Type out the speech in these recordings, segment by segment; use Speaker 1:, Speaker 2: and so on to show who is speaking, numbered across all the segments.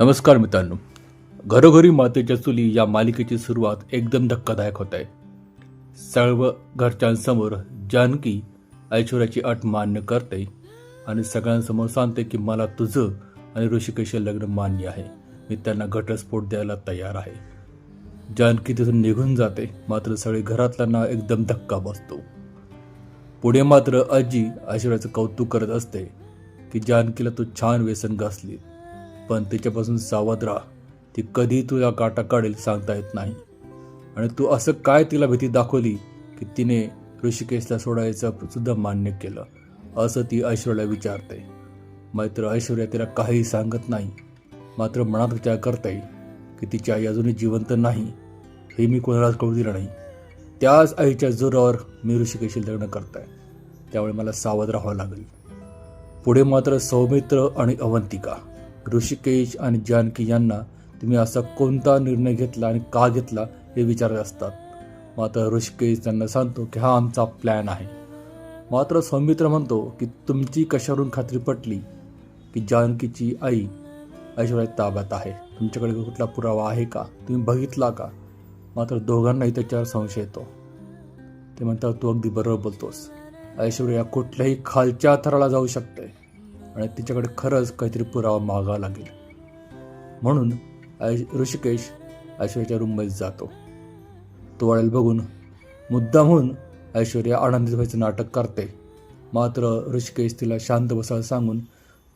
Speaker 1: नमस्कार मित्रांनो. घरोघरी मातेच्या चुली या मालिकेची सुरुवात एकदम धक्कादायक होत आहे. सर्व घरच्यांसमोर जानकी ऐश्वर्याची अट मान्य करते आणि सगळ्यांसमोर सांगते की मला तुझं आणि ऋषिकेशचे लग्न मान्य आहे. मी त्यांना घटस्फोट द्यायला तयार आहे. जानकी तिथून निघून जाते. मात्र सगळे घरातल्यांना एकदम धक्का बसतो. पुढे मात्र आजी ऐश्वर्याचं कौतुक करत असते की जानकीला तू छान व्यसन घासली पण तिच्यापासून सावध राहा. ती कधी तुला काटा काढेल सांगता येत नाही. आणि तू असं काय तिला भीती दाखवली की तिने ऋषिकेशला सोडायचं सुद्धा मान्य केलं? असं ती ऐश्वर्याला विचारते. मात्र ऐश्वर्या तिला काहीही सांगत नाही. मात्र मनात विचार करते की तिची आई अजूनही जिवंत नाही. हे मी कोणालाच कळू दिलं नाही. त्याच आईच्या जोरावर मी ऋषिकेशी लग्न करताय. त्यामुळे मला सावध राहावं लागेल. पुढे मात्र सौमित्र आणि अवंतिका. ऋषिकेश आणि जानकी यांना तुम्ही असा कोणता निर्णय घेतला आणि का घेतला हे विचारत असतात. मात्र ऋषिकेश त्यांना सांगतो की हा आमचा प्लॅन आहे. मात्र सौमित्र म्हणतो की तुमची कशावरून खात्री पटली की जानकीची आई ऐश्वर्या ताब्यात आहे? तुमच्याकडे कुठला पुरावा आहे का? तुम्ही बघितला का? मात्र दोघांनाही त्याच्यावर संशय येतो. ते म्हणतात तू अगदी बरोबर बोलतोस. ऐश्वर्या कुठल्याही खालच्या थराला जाऊ शकते. आणि तिच्याकडे खरंच काहीतरी पुरावा मागावा लागेल. म्हणून ऋषिकेश ऐश्वर्याच्या रूममध्ये जातो. तो वाढेल बघून मुद्दा म्हणून ऐश्वर्या आनंदित व्हायचं नाटक करते. मात्र ऋषिकेश तिला शांत बसायला सांगून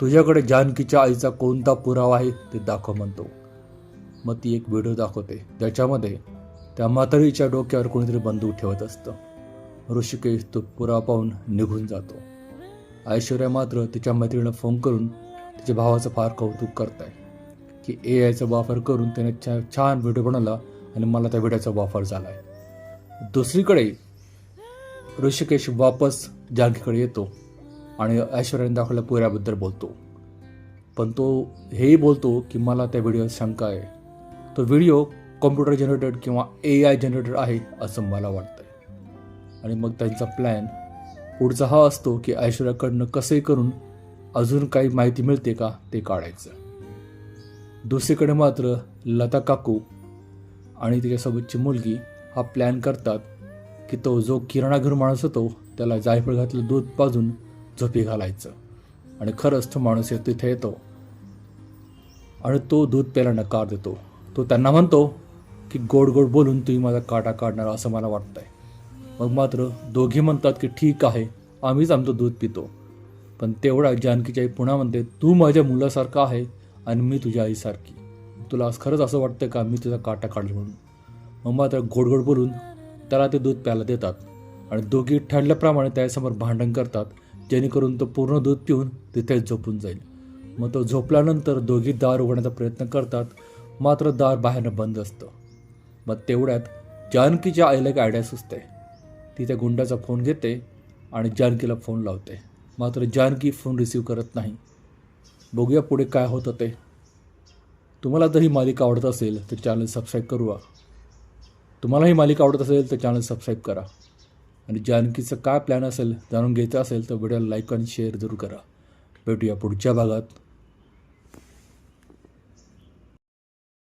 Speaker 1: तुझ्याकडे जानकीच्या आईचा कोणता पुरावा आहे ते दाखव म्हणतो. मग ती एक व्हिडिओ दाखवते. ज्याच्यामध्ये त्या म्हातारीच्या डोक्यावर कोणीतरी बंदूक ठेवत असतं. ऋषिकेश तो पुरावा पाहून निघून जातो. ऐश्वर्या मात्र तिच्या मैत्रिणीला फोन करून तिच्या भावाचं फार कौतुक करताय. की ए आयचा वापर करून त्याने छा छान व्हिडिओ बनवला आणि मला त्या व्हिडिओचा वापर झाला आहे दुसरीकडे ऋषिकेश वापस जानकीकडे येतो आणि ऐश्वर्याने दाखवल्या पुऱ्याबद्दल बोलतो. पण तो हेही बोलतो की मला त्या व्हिडिओ शंका आहे. तो व्हिडिओ कॉम्प्युटर जनरेटेड किंवा ए आय जनरेटेड आहे असं मला वाटतं आणि मग त्यांचा प्लॅन पुढचा हा असतो की ऐश्वर्याकडनं कसे करून अजून काही माहिती मिळते का ते काढायचं. दुसरीकडे मात्र लता काकू आणि तिच्यासोबतची मुलगी हा प्लॅन करतात की तो जो किराणा घर माणूस होतो त्याला जायफळ घातलं दूध पाजून झोपी घालायचं. आणि खरंच तो माणूस येतो तिथे येतो. आणि तो दूध प्यायला नकार देतो. तो त्यांना म्हणतो की गोड गोड बोलून तुम्ही माझा काटा काढणार असं मला वाटतंय. मग मात्र दोघी म्हणतात की ठीक आहे आम्हीच आमचं दूध पितो. पण तेवढा जानकीची आई पुन्हा म्हणते तू माझ्या मुलासारखा आहे आणि मी तुझ्या आईसारखी. तुला आज खरंच असं वाटतं का मी तुझा काटा काढेल म्हणून? मग मात्र गोड गोड बोलून त्याला ते दूध प्यायला देतात आणि दोघी ठरल्याप्रमाणे त्यासमोर भांडण करतात जेणेकरून तो पूर्ण दूध पिऊन तिथेच झोपून जाईल. मग तो झोपल्यानंतर दोघी दार उघडण्याचा प्रयत्न करतात मात्र दार बाहेरनं बंद असतं. मग तेवढ्यात जानकीच्या आईला एक आयडिया सुचते. ती त्या गुंडाचा फोन घेते आणि जानकीला फोन लावते. मात्र जानकी फोन रिसीव्ह करत नाही. बघूया पुढे काय होतं ते. तुम्हाला जर ही मालिका आवडत असेल तर चॅनल सबस्क्राईब करूया. तुम्हाला ही मालिका आवडत असेल तर चॅनल सबस्क्राईब करा. आणि जानकीचं काय प्लॅन असेल जाणून घ्यायचं असेल तर व्हिडिओला लाईक आणि शेअर जरूर करा. भेटूया पुढच्या भागात.